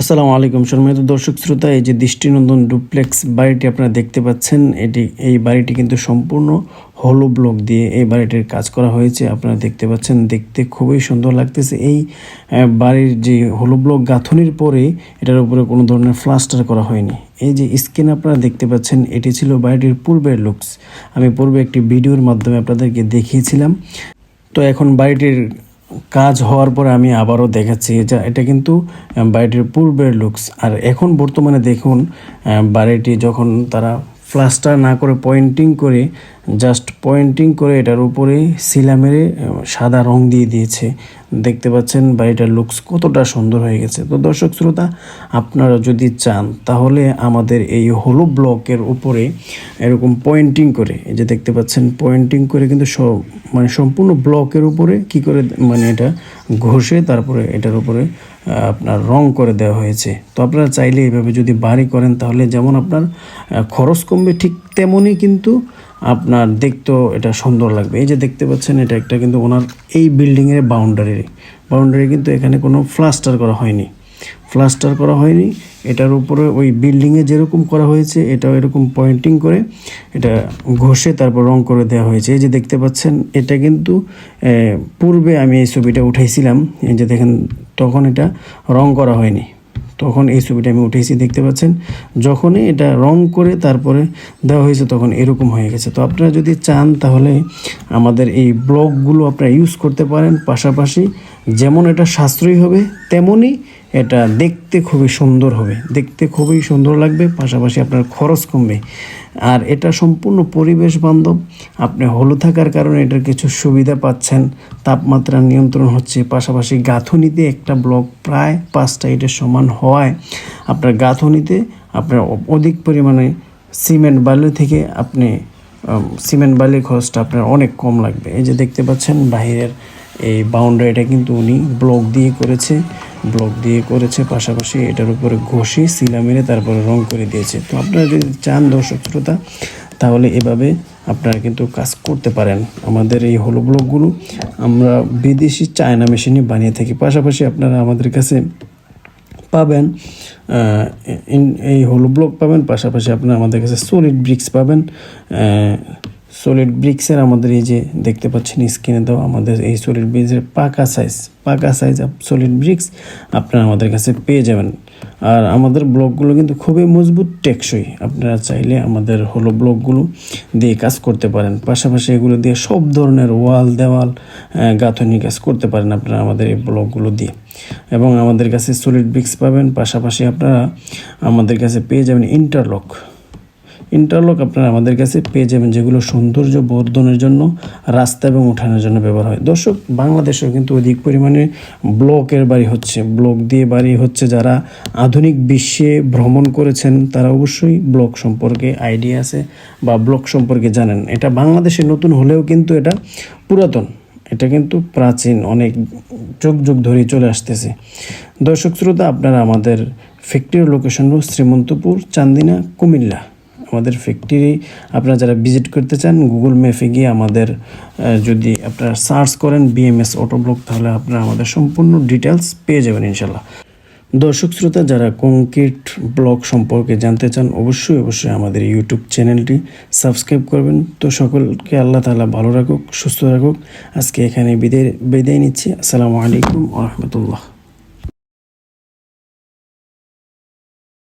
আসসালামু আলাইকুম সম্মানিত দর্শক শ্রোতা, এই যে দৃষ্টিনন্দন ডুপ্লেক্স বাড়িটি আপনারা দেখতে পাচ্ছেন, এটি, এই বাড়িটি কিন্তু সম্পূর্ণ হলো ব্লক দিয়ে এই বাড়িটির কাজ করা হয়েছে, আপনারা দেখতে পাচ্ছেন, দেখতে খুবই সুন্দর লাগতেছে। এই বাড়ির যে হলো ব্লক গাঁথনির পরে এটার উপরে কোনো ধরনের প্লাস্টার করা হয়নি। এই যে স্ক্রিন আপনারা দেখতে পাচ্ছেন, এটি ছিল বাড়িটির পূর্বের লুকস। আমি পূর্বে একটি ভিডিওর মাধ্যমে আপনাদেরকে দেখিয়েছিলাম। তো এখন বাড়িটির কাজ হওয়ার পরে আমি আবারও দেখাচ্ছি যা এটা কিন্তু বাড়িটির পূর্বের লুকস আর এখন বর্তমানে দেখুন বাড়িটি যখন তারা প্লাস্টার না করে পয়েন্টিং করে জাস্ট পয়েন্টিং করে এটার উপরে শিলা মেরে সাদা রং দিয়ে দিয়েছে। দেখতে পাচ্ছেন বাড়িটার লুকস কতটা সুন্দর হয়ে গেছে। তো দর্শক শ্রোতা, আপনারা যদি চান, তাহলে আমাদের এই হলো ব্লকের উপরে এরকম পয়েন্টিং করে, এই যে দেখতে পাচ্ছেন পয়েন্টিং করে কিন্তু সব মানে সম্পূর্ণ ব্লকের উপরে কি করে মানে এটা ঘষে তারপরে এটার উপরে আপনার রং করে দেওয়া হয়েছে। তো আপনারা চাইলে এইভাবে যদি বাড়ি করেন, তাহলে যেমন আপনার খরচ কমবে ঠিক তেমনই কিন্তু আপনার দেখতেও এটা সুন্দর লাগবে। এই যে দেখতে পাচ্ছেন, এটা একটা কিন্তু ওনার এই বিল্ডিংয়ের বাউন্ডারি বাউন্ডারি কিন্তু এখানে কোনো প্লাস্টার করা হয়নি। প্লাস্টার করা হয়নি, এটার উপরে ওই বিল্ডিংয়ে যেরকম করা হয়েছে, এটাও এরকম পয়েন্টিং করে এটা ঘষে তারপর রং করে দেওয়া হয়েছে। এই যে দেখতে পাচ্ছেন, এটা কিন্তু পূর্বে আমি এই ছবিটা উঠাইছিলাম। এই যে দেখেন, তখন এটা রং করা হয়নি। তখন এই ছবিটা আমি উঠেছি, দেখতে পাচ্ছেন? যখনই এটা রং করে তারপরে দেওয়া হয়েছে তখন এরকম হয়ে গেছে। তো আপনারা যদি চান তাহলে আমাদের এই ব্লগগুলো আপনারা ইউজ করতে পারেন। পাশাপাশি যেমন এটা সাশ্রয়ী হবে, তেমনই এটা দেখতে খুবই সুন্দর হবে। দেখতে খুবই সুন্দর লাগবে, পাশাপাশি আপনার খরচ কমবে। আর এটা সম্পূর্ণ পরিবেশ বান্ধব। আপনি হলু থাকার কারণে এটার কিছু সুবিধা পাচ্ছেন। তাপমাত্রা নিয়ন্ত্রণ হচ্ছে, পাশাপাশি গাঁথনিতে একটা ব্লক প্রায় পাঁচটা ইটের সমান হওয়ায় আপনার গাঁথনিতে আপনার অধিক পরিমাণে সিমেন্ট বালু থেকে আপনি সিমেন্ট বালির খরচটা আপনার অনেক কম লাগবে। এই যে দেখতে পাচ্ছেন, বাহিরের এই বাউন্ডারিটা কিন্তু উনি ব্লক দিয়ে করেছে। ব্লক দিয়ে করেছে, পাশাপাশি এটার উপরে ঘষে শিলা মেরে তারপরে রং করে দিয়েছে। তো আপনারা যদি চান দর্শক শ্রোতা, তাহলে এভাবে আপনারা কিন্তু কাজ করতে পারেন। আমাদের এই হলো ব্লকগুলো আমরা বিদেশি চায়না মেশিনে বানিয়ে থাকি। পাশাপাশি আপনারা আমাদের কাছে পাবেন এই হলো ব্লক পাবেন, পাশাপাশি আপনারা আমাদের কাছে সলিড ব্রিক্স পাবেন সলিড ব্রিক্সের আমাদের এই যে দেখতে পাচ্ছেন স্ক্রিনে দেওয়া আমাদের এই সলিড ব্রিক্সের পাকা সাইজ পাকা সাইজ সলিড ব্রিক্স আপনারা আমাদের কাছে পেয়ে যাবেন। আর আমাদের ব্লকগুলো কিন্তু খুবই মজবুত, টেকসই। আপনারা চাইলে আমাদের হলো ব্লকগুলো দিয়ে কাজ করতে পারেন। পাশাপাশি এগুলো দিয়ে সব ধরনের ওয়াল, দেওয়াল গাঁথনি কাজ করতে পারেন আপনারা আমাদের এই ব্লকগুলো দিয়ে। এবং আমাদের কাছে সলিড ব্রিক্স পাবেন, পাশাপাশি আপনারা আমাদের কাছে পেয়ে যাবেন ইন্টারলক ইন্টারলক আপনারা আমাদের কাছে পেয়ে যাবেন, যেগুলো সৌন্দর্য বর্ধনের জন্য, রাস্তা এবং উঠানোর জন্য ব্যবহার হয়। দর্শক, বাংলাদেশেও কিন্তু অধিক পরিমাণে ব্লকের বাড়ি হচ্ছে। ব্লক দিয়ে বাড়ি হচ্ছে যারা আধুনিক বিশ্বে ভ্রমণ করেছেন, তারা অবশ্যই ব্লক সম্পর্কে আইডিয়া আছে বা ব্লক সম্পর্কে জানেন। এটা বাংলাদেশে নতুন হলেও কিন্তু এটা পুরাতন। এটা কিন্তু প্রাচীন, অনেক যুগ যুগ ধরেই চলে আসতেছে। দর্শক শ্রোতা, আপনারা আমাদের ফ্যাক্টরির লোকেশন হল শ্রীমন্তপুর, চান্দিনা, কুমিল্লা। আমাদের ফ্যাক্টরি আপনারা যারা ভিজিট করতে চান গুগল ম্যাপে গিয়ে আমাদের যদি আপনারা সার্চ করেন বিএমএস অটো ব্লক তাহলে আপনারা আমাদের সম্পূর্ণ ডিটেলস পেয়ে যাবেন ইনশাল্লাহ দর্শক শ্রোতা, যারা কংক্রিট ব্লক সম্পর্কে জানতে চান, অবশ্যই অবশ্যই আমাদের ইউটিউব চ্যানেলটি সাবস্ক্রাইব করবেন। তো সকলকে আল্লাহ তাআলা ভালো রাখুক, সুস্থ রাখুক। আজকে এখানে বিদায় বিদায় নিচ্ছি। আসসালামু আলাইকুম রহমতুল্লাহ।